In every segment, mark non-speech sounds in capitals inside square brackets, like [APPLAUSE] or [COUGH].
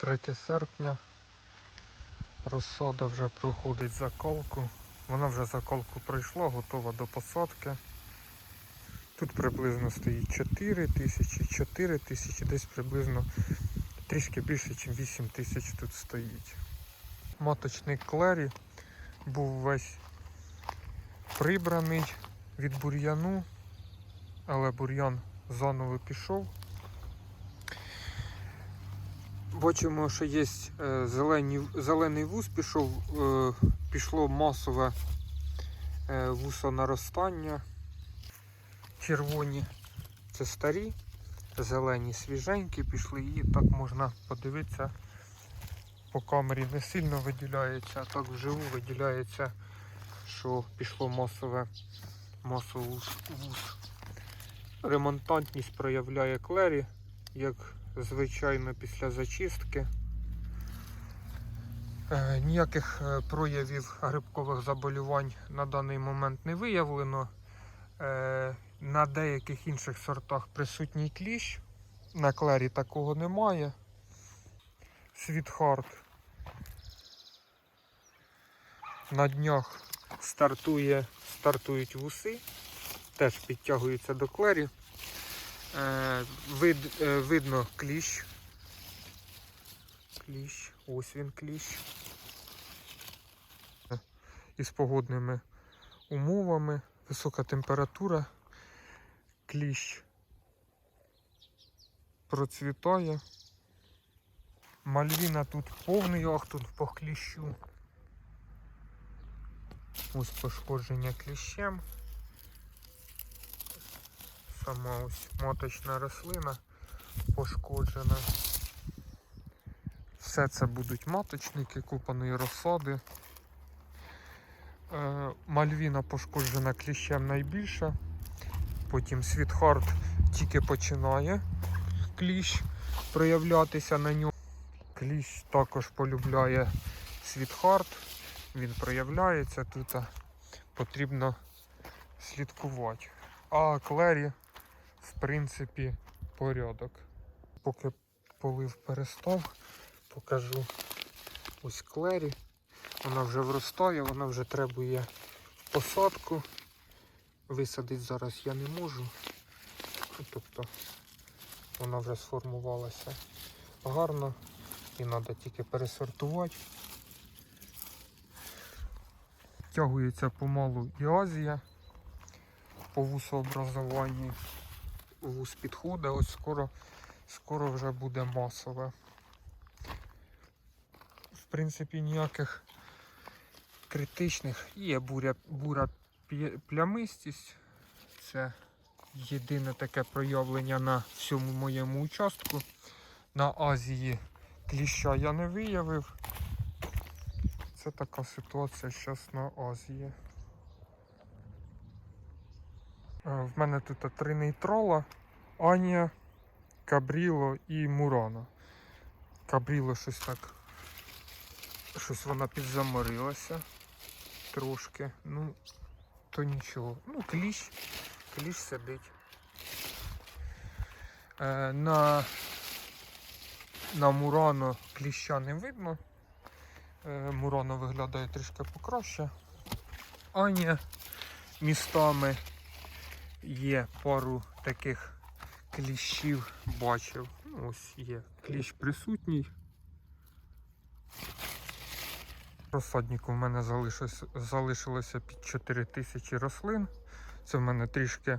3 серпня. Розсада вже проходить заколку. Вона вже заколку пройшла, готова до посадки. Тут приблизно стоїть 4 тисячі, 4 тисячі, десь приблизно трішки більше, ніж 8 тисяч тут стоїть. Маточний клері був весь прибраний від бур'яну, але бур'ян заново пішов. Бачимо, що є е, зелені, зелений вуз, пішов, е, пішло масове е, вусонаростання. Червоні це старі, зелені свіженькі пішли і так можна подивитися. По камері не сильно виділяється, а так вживу виділяється, що пішло масове масовий вуз. Ремонтантність проявляє клері, як звичайно після зачистки. Е, Ніяких е, проявів грибкових заболювань на даний момент не виявлено. Е, На деяких інших сортах присутній кліщ. На клері такого немає. Світхард на днях стартує, стартують вуси, теж підтягуються до клері. Е, вид, е, видно кліщ. Кліщ, ось він кліщ. Із погодними умовами, висока температура, кліщ процвітає. Мальвіна тут повний ахтунг по кліщу. Ось пошкодження кліщем. Сама ось моточна рослина пошкоджена. Все це будуть маточники купаної розсади. Е, Мальвіна пошкоджена кліщем найбільше. Потім світхард тільки починає кліщ проявлятися на ньому. Кліщ також полюбляє світхард, він проявляється тут, потрібно слідкувати. А клері, в принципі, порядок. Поки полив перестав, покажу ось клері. Вона вже вростає, вона вже требує посадку. Висадити зараз я не можу. Ну, Тобто вона вже сформувалася гарно і треба тільки пересортувати. Тягується помалу і Азія по вусообразуванню. Вус підходить, ось скоро, скоро вже буде масове. В принципі, ніяких критичних є буря, бура плямистість. Це єдине таке проявлення на всьому моєму участку. На Азії кліща я не виявив. Це така ситуація зараз на Азії. Е, В мене тут три нейтрола, Анія, Кабріло і Мурана. Кабріло щось так. Щось вона підзаморилася трошки. Ну, то нічого. Ну, кліщ. Кліщ сидить. Е, на, на Мурано кліща не видно. Е, Мурано виглядає трішки покраще. Аня містами є пару таких кліщів, бачив. Ось є кліщ присутній. Розсаднику в мене залишилося, залишилося під 4 тисячі рослин. Це в мене трішки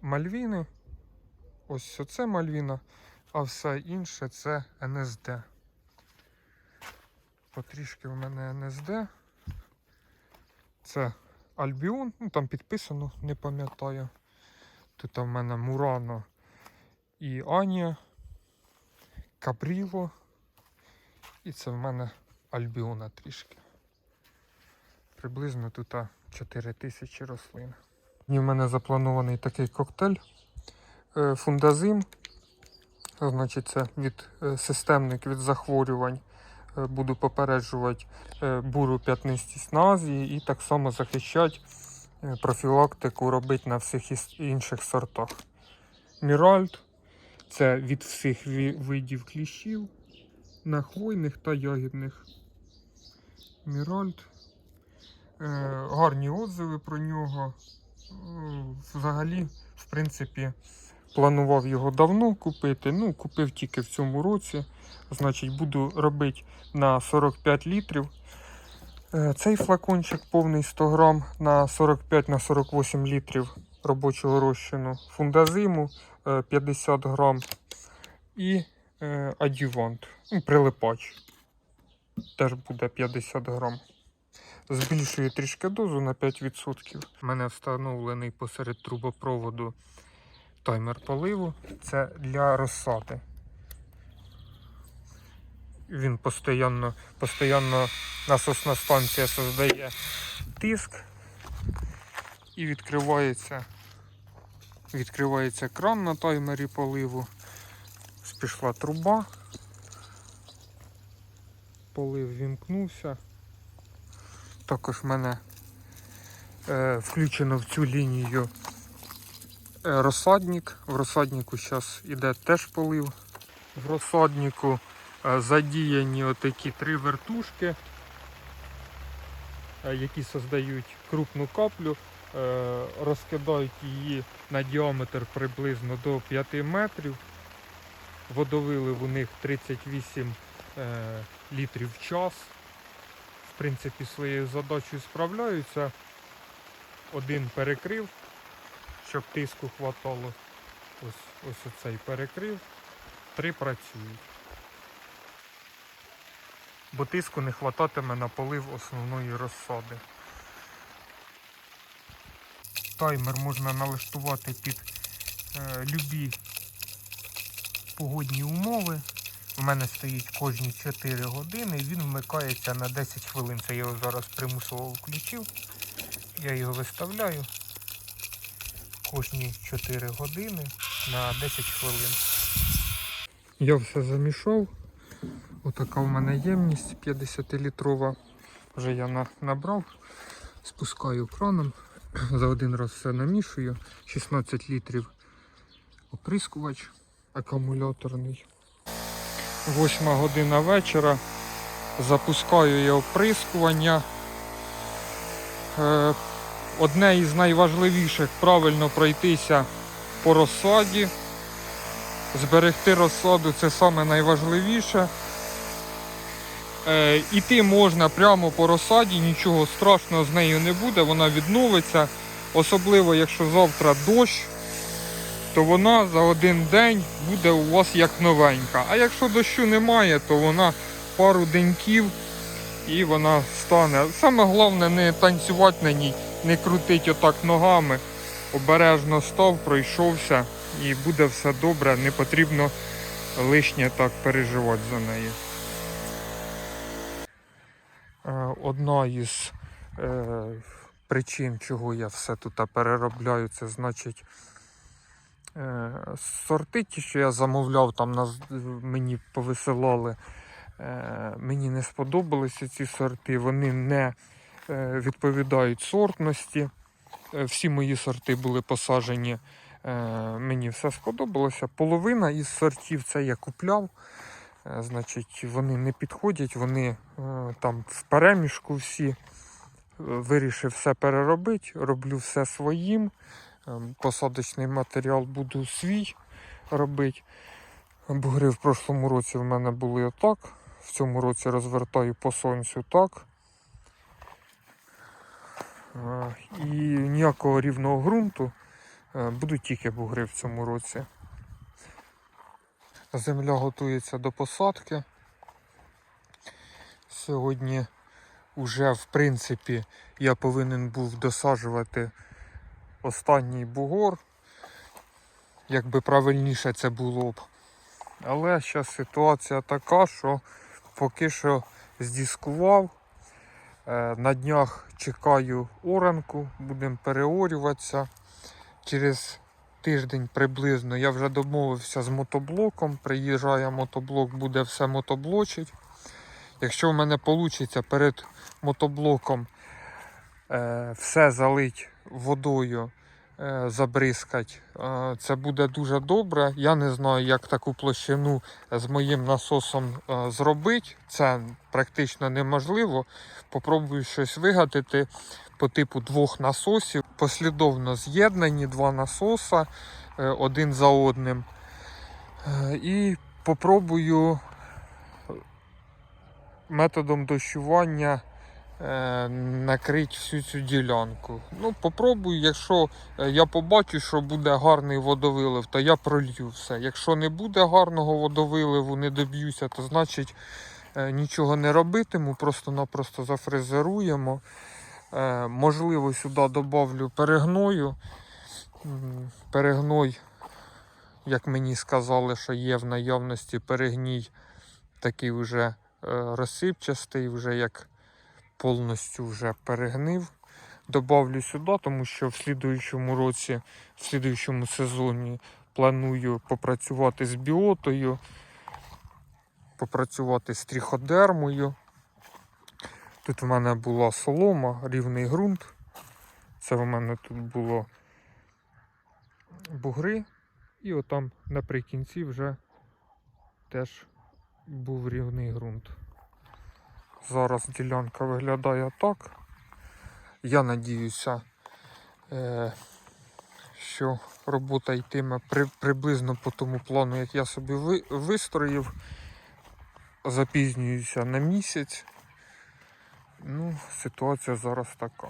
мальвіни. Ось оце мальвіна, а все інше це НСД. Потрішки в мене НСД. Це Альбіон, ну там підписано, не пам'ятаю. Тут в мене Мурано і Анія, Капріло. І це в мене Альбіона трішки. Приблизно тут 4 тисячі рослин. І в мене запланований такий коктейль е, фундазим. Значить, це від е, системник від захворювань. Е, Буду попереджувати е, буру п'ятнистість на Азії і так само захищати е, профілактику робити на всіх інших сортах. Міральд це від всіх видів кліщів. на хвойних та ягідних. Міральд. Гарні отзиви про нього. Взагалі, в принципі, планував його давно купити. Ну, купив тільки в цьому році. Значить, буду робити на 45 літрів. Е, Цей флакончик повний 100 грам на 45 на 48 літрів робочого розчину. Фундазиму е, 50 грам і е, адювант, ну, прилипач. Теж буде 50 грам. Збільшую трішки дозу на 5%. У мене встановлений посеред трубопроводу таймер поливу. Це для розсади. Він постійно, постійно насосна станція создає тиск і відкривається, відкривається кран на таймері поливу. Пішла труба. Полив вімкнувся. Також в мене е, включено в цю лінію е, розсадник. В розсаднику зараз іде теж полив. В розсаднику задіяні отакі три вертушки, е, які создають крупну каплю, е, розкидають її на діаметр приблизно до 5 метрів. Водовилив у них 38 е, літрів в час. В принципі, своєю задачею справляються. Один перекрив, щоб тиску хватало. Ось, ось оцей перекрив. Три працюють. Бо тиску не хвататиме на полив основної розсади. Таймер можна налаштувати під е, любі погодні умови. У мене стоїть кожні 4 години він вмикається на 10 хвилин. Це я його зараз примусово включив. Я його виставляю кожні 4 години на 10 хвилин. Я все замішав. Отака в мене ємність 50-літрова. Вже я на- набрав, спускаю краном. [CLEARS THROAT] За один раз все намішую. 16 літрів оприскувач акумуляторний. Восьма година вечора. Запускаю я оприскування. Е, Одне із найважливіших правильно пройтися по розсаді. Зберегти розсаду це саме найважливіше. Е, Іти можна прямо по розсаді, нічого страшного з нею не буде, вона відновиться. Особливо, якщо завтра дощ, то вона за один день буде у вас як новенька. А якщо дощу немає, то вона пару деньків і вона стане. Саме головне не танцювати на ній, не крутити отак ногами. Обережно став, пройшовся і буде все добре, не потрібно лишнє так переживати за неї. Е, Одна із е, причин, чого я все тут переробляю, це значить е, сорти, ті, що я замовляв, там мені повисилали. Мені не сподобалися ці сорти, вони не відповідають сортності. Всі мої сорти були посаджені. е, Мені все сподобалося. Половина із сортів це я купляв. Е, Значить, вони не підходять, вони е, там в переміжку всі. Е, Вирішив все переробити, роблю все своїм. Посадочний матеріал буду свій робити. Бугри в прошлому році в мене були отак. В цьому році розвертаю по сонцю так. І ніякого рівного ґрунту. Будуть тільки бугри в цьому році. Земля готується до посадки. Сьогодні вже, в принципі, я повинен був досаджувати останній бугор. Якби правильніше це було б. Але зараз ситуація така, що поки що здіскував. Е, На днях чекаю оранку, будемо переорюватися. Через тиждень приблизно я вже домовився з мотоблоком. Приїжджає мотоблок, буде все мотоблочить. Якщо в мене вийде перед мотоблоком е, все залить водою забризкати. Е, Це буде дуже добре. Я не знаю, як таку площину з моїм насосом е, зробити. Це практично неможливо. Попробую щось вигадати по типу двох насосів. Послідовно з'єднані два насоса е, один за одним. Е, І попробую методом дощування е, накрити всю цю ділянку. Ну, попробую, якщо е, я побачу, що буде гарний водовилив, то я пролью все. Якщо не буде гарного водовиливу, не доб'юся, то значить е, нічого не робитиму, просто-напросто зафрезеруємо. Е, Можливо, сюди додавлю перегною. Перегной, як мені сказали, що є в наявності перегній такий вже е, розсипчастий, вже як повністю вже перегнив. Добавлю сюди, тому що в слідуючому році, в слідуючому сезоні планую попрацювати з біотою, попрацювати з тріходермою. Тут в мене була солома, рівний ґрунт. Це в мене тут було бугри. І отам наприкінці вже теж був рівний ґрунт. Зараз ділянка виглядає так. Я надіюся, е, що робота йтиме при, приблизно по тому плану, як я собі ви, вистроїв. Запізнююся на місяць. Ну, ситуація зараз така.